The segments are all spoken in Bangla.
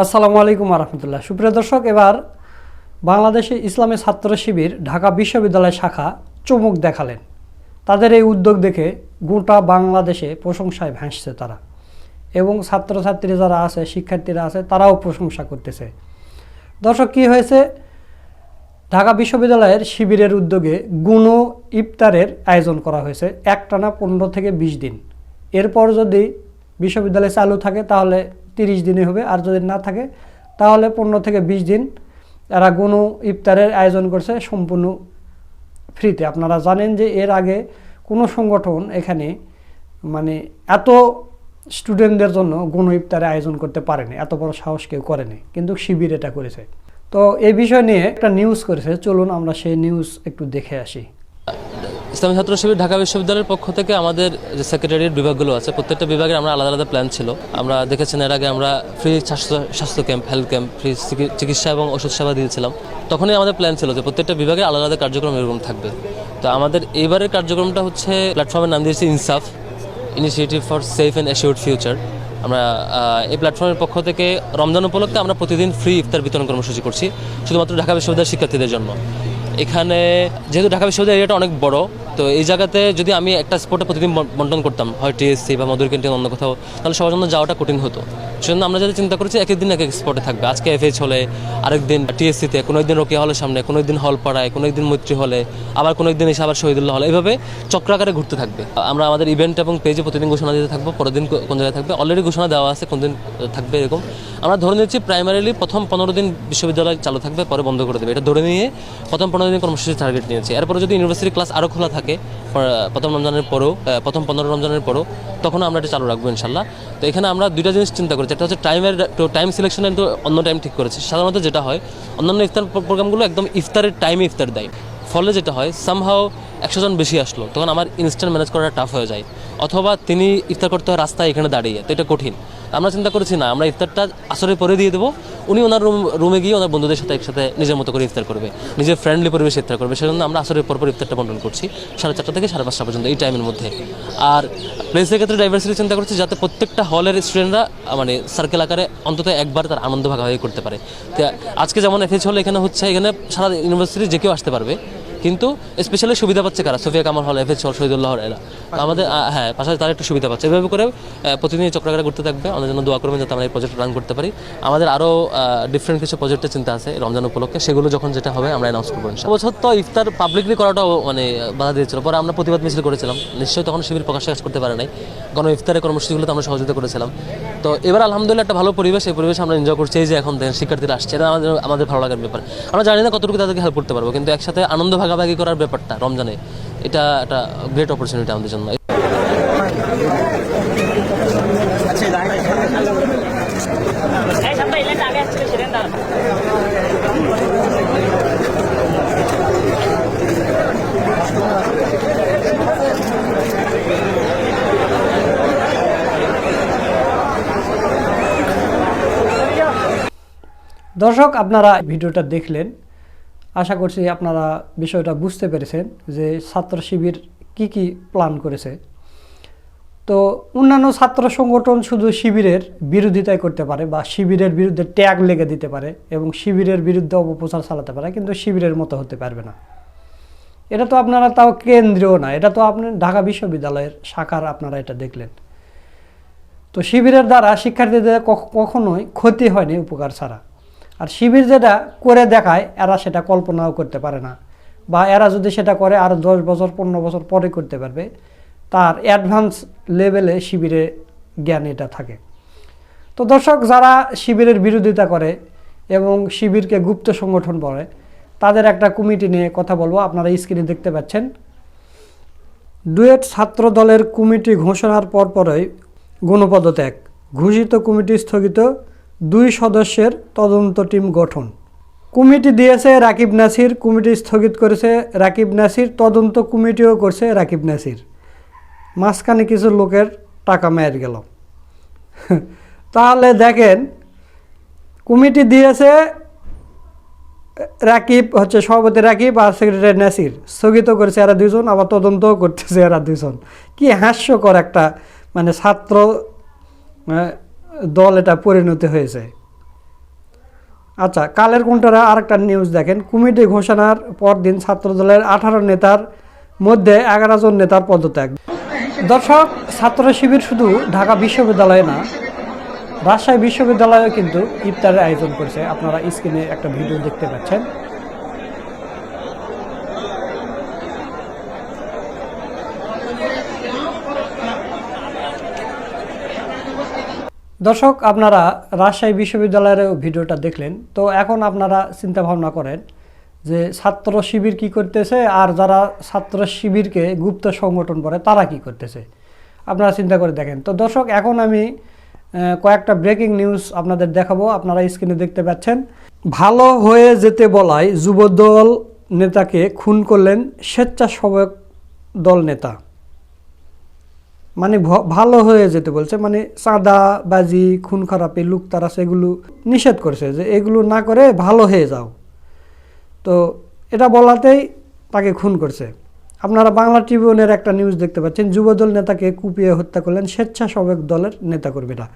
আসসালামু আলাইকুম রহমতুল্লাহ সুপ্রিয় দর্শক, এবার বাংলাদেশে ইসলামী ছাত্র শিবির ঢাকা বিশ্ববিদ্যালয় শাখা চমক দেখালেন। তাদের এই উদ্যোগ দেখে গোটা বাংলাদেশে প্রশংসায় ভাসছে তারা এবং ছাত্রছাত্রী যারা আছে, শিক্ষার্থীরা আছে, তারাও প্রশংসা করতেছে। দর্শক, কী হয়েছে? ঢাকা বিশ্ববিদ্যালয়ের শিবিরের উদ্যোগে গুণ ইফতারের আয়োজন করা হয়েছে একটানা পনেরো থেকে বিশ দিন। এরপর যদি বিশ্ববিদ্যালয় চালু থাকে, তাহলে তিরিশ দিনে হবে আর যদি না থাকে, তাহলে পনেরো থেকে বিশ দিন এরা গুণ ইফতারের আয়োজন করছে সম্পূর্ণ ফ্রিতে। আপনারা জানেন যে এর আগে কোনো সংগঠন এখানে মানে এত স্টুডেন্টদের জন্য গণ ইফতারে আয়োজন করতে পারেনি, এত বড় সাহস কেউ করেনি, কিন্তু শিবির এটা করেছে। তো এই বিষয় নিয়ে একটা নিউজ করেছে, চলুন আমরা সেই নিউজ একটু দেখে আসি। ইসলামী ছাত্র শিবির ঢাকা বিশ্ববিদ্যালয়ের পক্ষ থেকে আমাদের যে সেক্রেটারিয়েট বিভাগগুলো আছে, প্রত্যেকটা বিভাগের আমরা আলাদা আলাদা প্ল্যান ছিল। আমরা দেখেছেন এর আগে আমরা ফ্রি স্বাস্থ্য স্বাস্থ্য ক্যাম্প হেলথ ক্যাম্প ফ্রি চিকিৎসা এবং ওষুধ সেবা দিয়েছিলাম। তখনই আমাদের প্ল্যান ছিল যে প্রত্যেকটা বিভাগে আলাদা আলাদা কার্যক্রম এরকম থাকবে। তো আমাদের এইবারের কার্যক্রমটা হচ্ছে প্ল্যাটফর্মের নাম দিয়েছি Insaf initiative for safe and assured future আমরা এই প্ল্যাটফর্মের পক্ষ থেকে রমজান উপলক্ষে আমরা প্রতিদিন ফ্রি ইফতার বিতরণ কর্মসূচি করছি, শুধুমাত্র ঢাকা বিশ্ববিদ্যালয়ের শিক্ষার্থীদের জন্য। এখানে, যেহেতু ঢাকা বিশ্ববিদ্যালয় এরিয়াটা অনেক বড় তো এই জায়গাতে যদি আমি একটা স্পটে প্রতিদিন বন্টন করতাম, হয় টিএসসি বা মধুর ক্যান্টিন অন্য কোথাও, তাহলে সবার জন্য যাওয়াটা কঠিন হতো। সেজন্য আমরা যেটা চিন্তা করেছি এক এক এক স্পটে থাকবে। আজকে এফএইচ হলে আরেক দিন টিএসসিতে কোনো একদিন রোকিয়া হলের সামনে কোনো একদিন হল পাড়ায় কোনো একদিন মৈত্রী হলে, আবার কোনো একদিন এসে আবার শহীদুল্লাহ হলে এইভাবে চক্রাকারে ঘুরতে থাকবে। আমরা আমাদের ইভেন্ট এবং পেজে প্রতিদিন ঘোষণা দিতে থাকব, পরের দিন কোন জায়গায় থাকবে অলরেডি ঘোষণা দেওয়া আছে কোন দিন থাকবে এরকম। আমরা ধরে নিচ্ছি প্রাইমারিলি প্রথম পনেরো দিন বিশ্ববিদ্যালয় চালু থাকবে, পরে বন্ধ করে দেবে। এটা ধরে নিয়ে প্রথম পনেরো দিন কর্মসূচি টার্গেট নিয়েছি। এরপরে যদি ইউনিভার্সিটি ক্লাস আরও খোলা থাকে প- প্রথম রমজানের পরেও প্রথম পনেরো রমজানের পরেও তখন আমরা এটা চালু রাখব ইনশাল্লাহ। তো এখানে আমরা দুইটা জিনিস চিন্তা করেছি, একটা হচ্ছে টাইমের টাইম সিলেকশনের তো অন্য টাইম ঠিক করেছি। সাধারণত যেটা হয়, অন্যান্য ইফতার প্রোগ্রামগুলো একদম ইফতারের টাইমে ইফতার দেয়। ফলে যেটা হয় সামহাও একশো জন বেশি আসলো, তখন আমার ইনস্ট্যান্ট ম্যানেজ করাটা টাফ হয়ে যায়। অথবা তিনি ইফতার করতে হয় রাস্তায় এখানে দাঁড়িয়ে, তো এটা কঠিন। আমরা চিন্তা করেছি, না, আমরা ইফতারটা আসরে পরে দিয়ে দেবো উনি ওনার রুম রুমে গিয়ে ওনার বন্ধুদের সাথে একসাথে নিজের মতো করে ইফতার করবে, নিজের ফ্রেন্ডলি পরিবেশে ইফতার করবে, সেজন্য আমরা আসরের পরপর পর ইফতারটা বন্টন করছি, সাড়ে চারটা থেকে সাড়ে পাঁচটা পর্যন্ত এই টাইমের মধ্যে। আর প্লেসের ক্ষেত্রে ডাইভার্সিটি চিন্তা করছি যাতে প্রত্যেকটা হলের স্টুডেন্টরা মানে সার্কেল আকারে অন্তত একবার তার আনন্দ ভাগাভাগি করতে পারে। আজকে যেমন এফএচ হল এখানে হচ্ছে, এখানে সারা ইউনিভার্সিটি যে কেউ আসতে পারবে কিন্তু স্পেশালি সুবিধা পাচ্ছে কারা? সোফিয়া কামাল হল এফএচ হল শহীদুল্লাহ হল এরা। আমাদের হ্যাঁ পাশাপাশি তারা একটু সুবিধা পাচ্ছে। এভাবে করে প্রতিদিন চক্রাকারে ঘুরতে থাকবে। আমাদের জন্য দোয়া করবেন যাতে আমরা এই প্রজেক্ট রান করতে পারি। আমাদের আরও ডিফারেন্ট কিছু প্রজেক্টের চিন্তা আছে রমজান উপলক্ষে। সেগুলো যখন যেটা হবে আমরা অ্যানাউন্স করব। বছর তো ইফতার পাবলিকলি করাটাও মানে বাধা দিয়েছিল। পরে আমরা প্রতিবাদ মিছিল করেছিলাম। নিশ্চয়ই তখন শিবির প্রকাশ কাজ করতে পারে নাই। গণ ইফতারের কর্মসূচিগুলোতে আমরা সহযোগিতা করেছিলাম। তো এবার আলহামদুলিল্লাহ একটা ভালো পরিবেশ এই পরিবেশ আমরা এনজয় করছি। এই যে এখন শিক্ষার্থীরা আসছে এটা আমাদের আমাদের ভালো লাগার ব্যাপার। আমরা জানি না কতটুকু তাদেরকে হেল্প করতে পারব কিন্তু একসাথে আনন্দ ভাগাভাগি করার ব্যাপারটা রমজানে। এটা একটা গ্রেট অপরচুনিটি আমাদের জন্য। দর্শক আপনারা ভিডিওটা দেখলেন। আশা করছি আপনারা বিষয়টা বুঝতে পেরেছেন যে ছাত্র শিবির কি কি প্ল্যান করেছে। তো অন্যান্য ছাত্র সংগঠন শুধু শিবিরের বিরোধিতাই করতে পারে বা শিবিরের বিরুদ্ধে ট্যাগ লেগে দিতে পারে এবং শিবিরের বিরুদ্ধে অপপ্রচার চালাতে পারে, কিন্তু শিবিরের মতো হতে পারবে না। এটা তো আপনারা তাও কেন্দ্রীয় না, এটা তো আপনি ঢাকা বিশ্ববিদ্যালয়ের শাখার আপনারা এটা দেখলেন। তো শিবিরের দ্বারা শিক্ষার্থীদের কখ- কখনোই ক্ষতি হয়নি উপকার ছাড়া। আর শিবির যেটা করে দেখায়, এরা সেটা কল্পনাও করতে পারে না। বা এরা যদি সেটা করে আরও দশ বছর, পনেরো বছর পরে করতে পারবে, তার অ্যাডভান্স লেভেলে শিবিরে জ্ঞান এটা থাকে। তো দর্শক, যারা শিবিরের বিরোধিতা করে এবং শিবিরকে গুপ্ত সংগঠন বলে, তাদের একটা কমিটি নিয়ে কথা বলব, আপনারা স্ক্রিনে দেখতে পাচ্ছেন। ডুয়েট ছাত্র দলের কমিটি ঘোষণার পরপরই গণপদত্যাগ, ঘোষিত কমিটি স্থগিত দুই সদস্যের তদন্ত টিম গঠন। কমিটি দিয়েছে রাকিব নাসির, কমিটি স্থগিত করেছে রাকিব নাসির, তদন্ত কমিটিও করছে রাকিব নাসির। মাঝখানে কিছু লোকের টাকা মেয়ের গেল। তাহলে দেখেন, কমিটি দিয়েছে রাকিব, হচ্ছে সভাপতি রাকিব আর সেক্রেটারি নাসির। স্থগিত করেছে এরা দুজন আবার তদন্তও করতেছে এরা দুজন কি হাস্যকর একটা মানে ছাত্র দল এটা পরিণতি হয়েছে। আচ্ছা কালের কোনটারা আরেকটা নিউজ দেখেন। কমিটি ঘোষণার পরদিন ছাত্রদলের আঠারো নেতার মধ্যে এগারো জন নেতার পদত্যাগ। দর্শক, ছাত্র শিবির শুধু ঢাকা বিশ্ববিদ্যালয়ে না, রাজশাহী বিশ্ববিদ্যালয়েও কিন্তু ইফতারের আয়োজন করেছে। আপনারা স্ক্রিনে একটা ভিডিও দেখতে পাচ্ছেন। দর্শক, আপনারা রাজশাহী বিশ্ববিদ্যালয়ের ভিডিওটা দেখলেন। তো এখন আপনারা চিন্তা ভাবনা করেন যে ছাত্র শিবির কি করতেছে আর যারা ছাত্র শিবিরকে গুপ্ত সংগঠন করে তারা কি করতেছে? আপনারা চিন্তা করে দেখেন। তো দর্শক, এখন আমি কয়েকটা ব্রেকিং নিউজ আপনাদের দেখাবো। আপনারা স্ক্রিনে দেখতে পাচ্ছেন। ভালো হয়ে যেতে বলায় যুবদল নেতাকে খুন করলেন স্বেচ্ছাসেবক দল নেতা। মানে ভালো হয়ে যেতে বলছে মানে চাঁদা বাজি, খুন খারাপি লুকতারাস সেগুলো নিষেধ করেছে যে এগুলো না করে ভালো হয়ে যাও। তো এটা বলাতেই তাকে খুন করছে। আপনারা বাংলা ট্রিবিউনের একটা নিউজ দেখতে পাচ্ছেন, যুবদল নেতাকে কুপিয়ে হত্যা করলেন স্বেচ্ছাসেবক দলের নেতাকর্মীরা।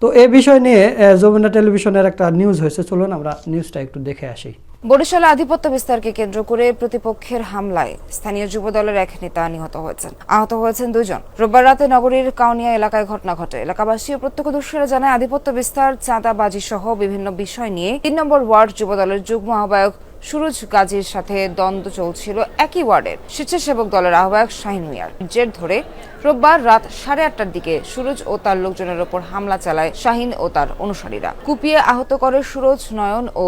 তো এ বিষয় নিয়ে যমুনা টেলিভিশনের একটা নিউজ হয়েছে, চলুন আমরা নিউজটা একটু দেখে আসি। বরিশালে আধিপত্য বিস্তারকে কেন্দ্র করে প্রতিপক্ষের হামলায় স্থানীয় যুব দলের এক নেতা নিহত হয়েছেন। আহত হয়েছেন দুজন রোববার রাতে নগরীর কাউনিয়া এলাকায় ঘটনা ঘটে। এলাকাবাসী ও প্রত্যক্ষদর্শীরা জানায়, আধিপত্য বিস্তার চাঁদাবাজি সহ বিভিন্ন বিষয় নিয়ে তিন নম্বর ওয়ার্ড যুব দলের যুগ্ম আহ্বায়ক সুরজ গাজীর সাথে দ্বন্দ্ব চলছিল একই ওয়ার্ডের স্বেচ্ছাসেবক দলের আহ্বায়ক শাহিন মিয়ার। জের ধরে রোববার রাত সাড়ে আটটার দিকে সুরজ ও তার লোকজনের ওপর হামলা চালায় শাহিন ও তার অনুসারীরা। কুপিয়ে আহত করে সুরজ, নয়ন ও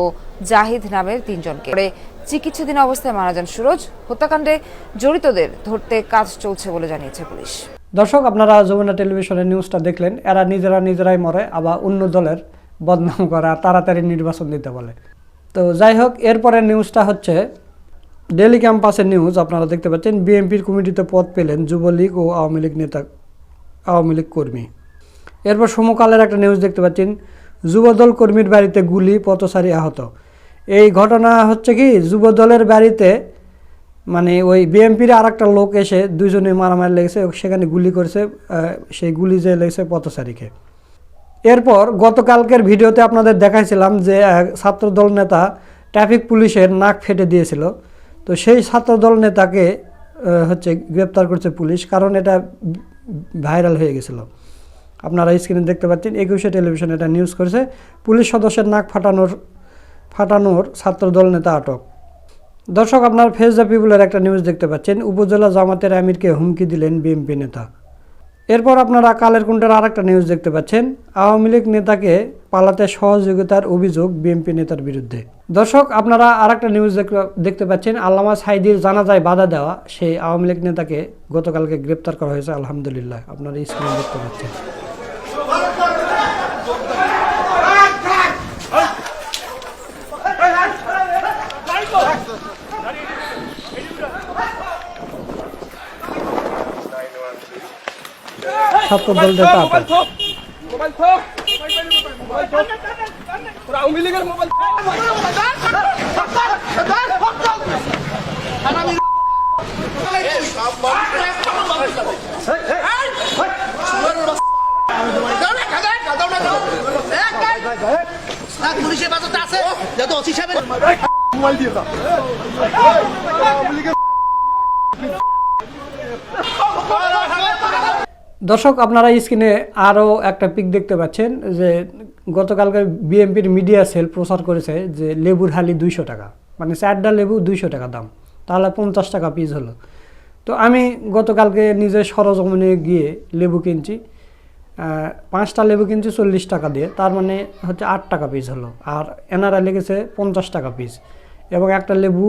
জাহিদ নামের তিনজনকে। পরে চিকিৎসাধীন অবস্থায় মারা যান সুরজ। হত্যাকাণ্ডে জড়িতদের ধরতে কাজ চলছে বলে জানিয়েছে পুলিশ। দর্শক, আপনারা যমুনা টেলিভিশনের নিউজটা দেখলেন। এরা নিজেরা নিজেরাই মরে, আবার অন্য দলের বদনাম করা তাড়াতাড়ি নির্বাচন দিতে বলে। তো যাই হোক এরপরে নিউজটা হচ্ছে ডেলি ক্যাম্পাসের নিউজ আপনারা দেখতে পাচ্ছেন। বিএনপির কমিটিতে পদ পেলেন যুবলীগ ও আওয়ামী লীগ নেতা, আওয়ামী লীগ কর্মী। এরপর সমকালের একটা নিউজ দেখতে পাচ্ছেন। যুবদল কর্মীর বাড়িতে গুলি, পথচারী আহত। এই ঘটনা হচ্ছে কি, যুবদলের বাড়িতে মানে ওই বিএমপির আর একটা লোক এসে দুজনে মারামারি লেগেছে, সেখানে গুলি করেছে সেই গুলি যে লেগেছে পথচারীকে। এরপর গতকালকের ভিডিওতে আপনাদের দেখাইছিলাম যে ছাত্রদল নেতা ট্রাফিক পুলিশের নাক ফেটে দিয়েছিল। তো সেই ছাত্রদল নেতাকে হচ্ছে গ্রেপ্তার করছে পুলিশ কারণ এটা ভাইরাল হয়ে গেছিল। আপনারা স্ক্রিনে দেখতে পাচ্ছেন, একুশে টেলিভিশন এটা নিউজ করেছে। পুলিশ সদস্যের নাক ফাটানোর ফাটানোর ছাত্রদল নেতা আটক। দর্শক, আপনার ফেস দ্য পিপুলের একটা নিউজ দেখতে পাচ্ছেন। উপজেলা জামাতের আমিরকে হুমকি দিলেন বিএনপি নেতা। এরপর আপনারা কালের কুণ্ডের আর একটা নিউজ দেখতে পাচ্ছেন। আওয়ামী লীগ নেতাকে পালাতে সহযোগিতার অভিযোগ বিএনপি নেতার বিরুদ্ধে। দর্শক, আপনারা আর একটা নিউজ দেখতে- দেখতে পাচ্ছেন। আল্লামা সাইদির জানাজায় বাধা দেওয়া, সেই আওয়ামী লীগ নেতাকে গতকালকে গ্রেপ্তার করা হয়েছে। আলহামদুলিল্লাহ, আপনারা স্ক্রিনে দেখতে পাচ্ছেন ছাত্রদল নেতা আটক মোবাইল থো মোবাইল থো তোরা আওয়ামী লীগের মোবাইল পুলিশের আছে সাহেবের মোবাইল দিয়ে দাও আওয়ামী লীগের দর্শক, আপনারা স্ক্রিনে আরও একটা পিক দেখতে পাচ্ছেন যে গতকালকে বিএমপির মিডিয়া সেল প্রচার করেছে যে লেবুর হালি দুইশো টাকা মানে চারটা লেবু দুইশো টাকা দাম, তাহলে পঞ্চাশ টাকা পিস হলো। তো আমি গতকালকে নিজে সরজমিনে গিয়ে লেবু কিনছি পাঁচটা লেবু কিনছি চল্লিশ টাকা দিয়ে, তার মানে হচ্ছে আট টাকা পিস হলো, আর এনারা লেগেছে পঞ্চাশ টাকা পিস এবং একটা লেবু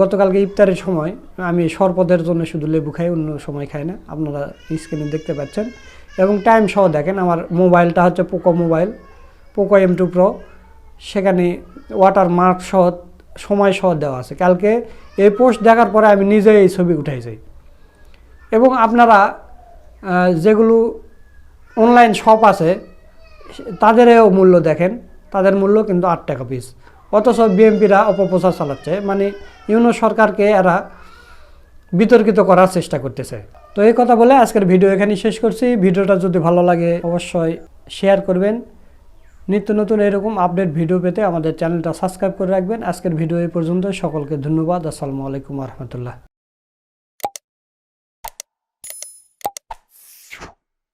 গতকালকে ইফতারের সময় আমি শরবতের জন্য শুধু লেবু খাই, অন্য সময় খাই না। আপনারা স্ক্রিনে দেখতে পাচ্ছেন। এবং টাইম সহ দেখেন, আমার মোবাইলটা হচ্ছে Poco mobile Poco M two Pro সেখানে ওয়াটার মার্ক সহ, সময় সহ দেওয়া আছে। কালকে এই পোস্ট দেখার পরে আমি নিজে এই ছবি উঠাই যাই। এবং আপনারা যেগুলো অনলাইন শপ আছে, তাদেরও মূল্য দেখেন। তাদের মূল্য কিন্তু আট টাকা পিস অথচ বিএমপিরা অপপ্রচার চালাচ্ছে। মানে ইউনো সরকারকে এরা বিতর্কিত করার চেষ্টা করতেছে। তো এই কথা বলে আজকের ভিডিও এখানে শেষ করছি। ভিডিওটা যদি ভালো লাগে অবশ্যই শেয়ার করবেন। নিত্য নতুন এরকম আপডেট ভিডিও পেতে আমাদের চ্যানেলটা সাবস্ক্রাইব করে রাখবেন। আজকের ভিডিও এই পর্যন্ত সকলকে ধন্যবাদ। আসসালামু আলাইকুম রহমতুল্লাহ।